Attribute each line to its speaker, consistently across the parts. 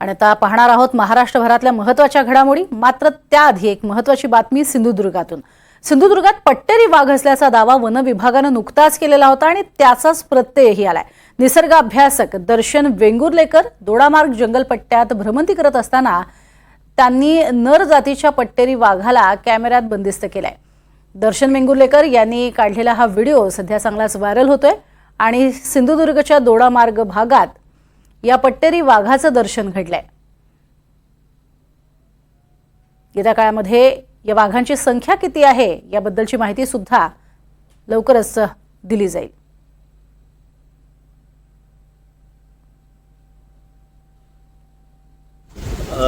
Speaker 1: आणि आता पाहणार आहोत महाराष्ट्रभरातल्या महत्त्वाच्या घडामोडी. मात्र त्याआधी एक महत्वाची बातमी सिंधुदुर्गातून. सिंधुदुर्गात पट्टेरी वाघ असल्याचा दावा वन विभागानं नुकताच केलेला होता आणि त्याचाच प्रत्ययही आलाय. निसर्ग अभ्यासक दर्शन वेंगुर्लेकर दोडामार्ग जंगल पट्ट्यात भ्रमंती करत असताना त्यांनी नर जातीच्या पट्टेरी वाघाला कॅमेऱ्यात बंदिस्त केलाय. दर्शन वेंगुर्लेकर यांनी काढलेला हा व्हिडिओ सध्या चांगलाच व्हायरल होतोय आणि सिंधुदुर्गच्या दोडामार्ग भागात या पट्टेरी वाघाचं दर्शन घडलंय. येत्या काळामध्ये या वाघांची संख्या किती आहे याबद्दलची माहिती सुद्धा लवकरच दिली जाईल.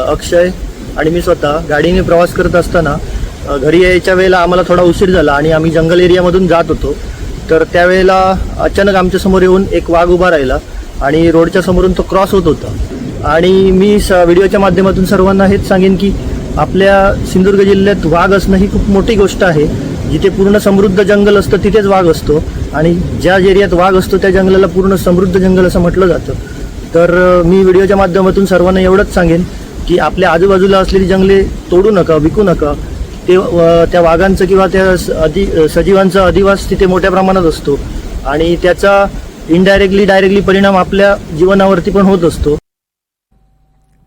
Speaker 2: अक्षय आणि मी स्वतः गाडीने प्रवास करत असताना घरी यायच्या वेळेला आम्हाला थोडा उशीर झाला आणि आम्ही जंगल एरियामधून जात होतो. तर त्यावेळेला अचानक आमच्यासमोर येऊन एक वाघ उभा राहिला. आणि रोडच्या समोरून तो क्रॉस होत होता. आणि मी स व्हिडिओच्या माध्यमातून सर्वांना हेच सांगेन की आपल्या सिंधुदुर्ग जिल्ह्यात वाघ असणं ही खूप मोठी गोष्ट आहे. जिथे पूर्ण समृद्ध जंगल असतं तिथेच वाघ असतो. आणि ज्या एरियात वाघ असतो त्या जंगलाला पूर्ण समृद्ध जंगल असं म्हटलं जातं. तर मी व्हिडिओच्या माध्यमातून सर्वांना एवढंच सांगेन की आपल्या आजूबाजूला असलेली जंगले तोडू नका विकू नका. ते त्या वाघांचं किंवा त्या स- अधि सजीवांचा अधिवास तिथे मोठ्या प्रमाणात असतो. आणि त्याचा इनडायरेक्टली डायरेक्टली परिणाम आपल्या जीवनावरती पण होत असतो.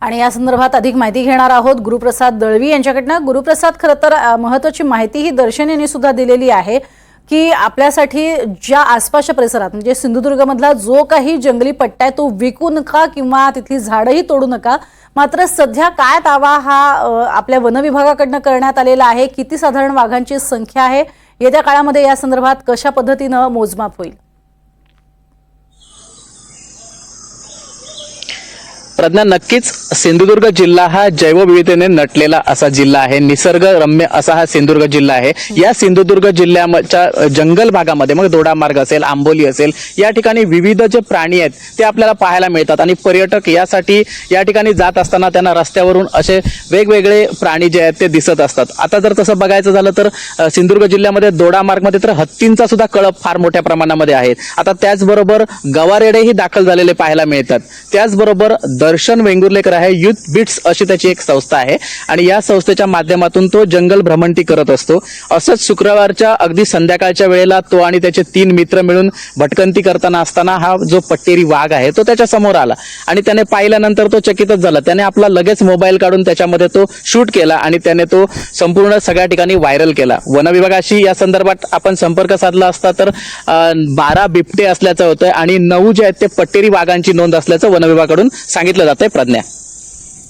Speaker 1: आणि या संदर्भात अधिक माहिती घेणार आहोत गुरुप्रसाद दळवी यांच्याकडनं. गुरुप्रसाद खरं तर महत्वाची माहिती ही दर्शन यांनी सुद्धा दिलेली आहे की आपल्यासाठी ज्या आसपासच्या परिसरात म्हणजे सिंधुदुर्गमधला जो काही जंगली पट्टा आहे तो विकू नका किंवा तिथली झाडंही तोडू नका. मात्र सध्या काय दावा हा आपल्या वन विभागाकडनं करण्यात आलेला आहे? किती साधारण वाघांची संख्या आहे? येत्या काळामध्ये या संदर्भात कशा पद्धतीनं मोजमाप होईल?
Speaker 3: प्रज्ञा नक्कीच सिंधुदुर्ग जिल्हा हा जैवविविधतेने नटलेला असा जिल्हा आहे. निसर्गरम्य असा हा सिंधुदुर्ग जिल्हा आहे. या सिंधुदुर्ग जिल्ह्याच्या जंगल भागामध्ये मग दोडामार्ग असेल आंबोली असेल या ठिकाणी विविध जे प्राणी आहेत ते आपल्याला पाहायला मिळतात. आणि पर्यटक यासाठी या ठिकाणी जात असताना त्यांना रस्त्यावरून असे वेगवेगळे प्राणी जे आहेत ते दिसत असतात. आता जर तसं बघायचं झालं तर सिंधुदुर्ग जिल्ह्यामध्ये दोडामार्गमध्ये तर हत्तींचा सुद्धा कळप फार मोठ्या प्रमाणामध्ये आहे. आता त्याचबरोबर गवारेडेही दाखल झालेले पाहायला मिळतात. त्याचबरोबर दर्शन वेंगुर्लेकर आहे. युथ बिट्स अशी त्याची एक संस्था आहे. आणि या संस्थेच्या माध्यमातून तो जंगल भ्रमंती करत असतो. असंच शुक्रवारच्या अगदी संध्याकाळच्या वेळेला तो आणि त्याचे तीन मित्र मिळून भटकंती करताना असताना हा जो पट्टेरी वाघ आहे तो त्याच्यासमोर आला. आणि त्याने पाहिल्यानंतर तो चकितच झाला. त्याने आपला लगेच मोबाईल काढून त्याच्यामध्ये तो शूट केला आणि त्याने तो संपूर्ण सगळ्या ठिकाणी व्हायरल केला. वन विभागाशी या संदर्भात आपण संपर्क साधला असता तर बारा बिबटे असल्याचं होतं आणि नऊ जे आहेत ते पट्टेरी वाघांची नोंद असल्याचं वन विभागाकडून सांगितलं जातंय प्रज्ञा.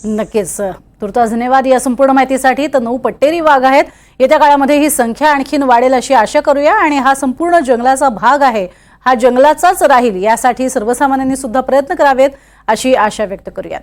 Speaker 1: नक्कीच तुर्तास धन्यवाद या संपूर्ण माहितीसाठी. तर नऊ पट्टेरी वाघ आहेत. येत्या काळामध्ये ही संख्या आणखीन वाढेल अशी आशा करूया आणि हा संपूर्ण जंगलाचा भाग आहे. हा जंगलाचाच राहील यासाठी सर्वसामान्यांनी सुद्धा प्रयत्न करावेत अशी आशा व्यक्त करूयात.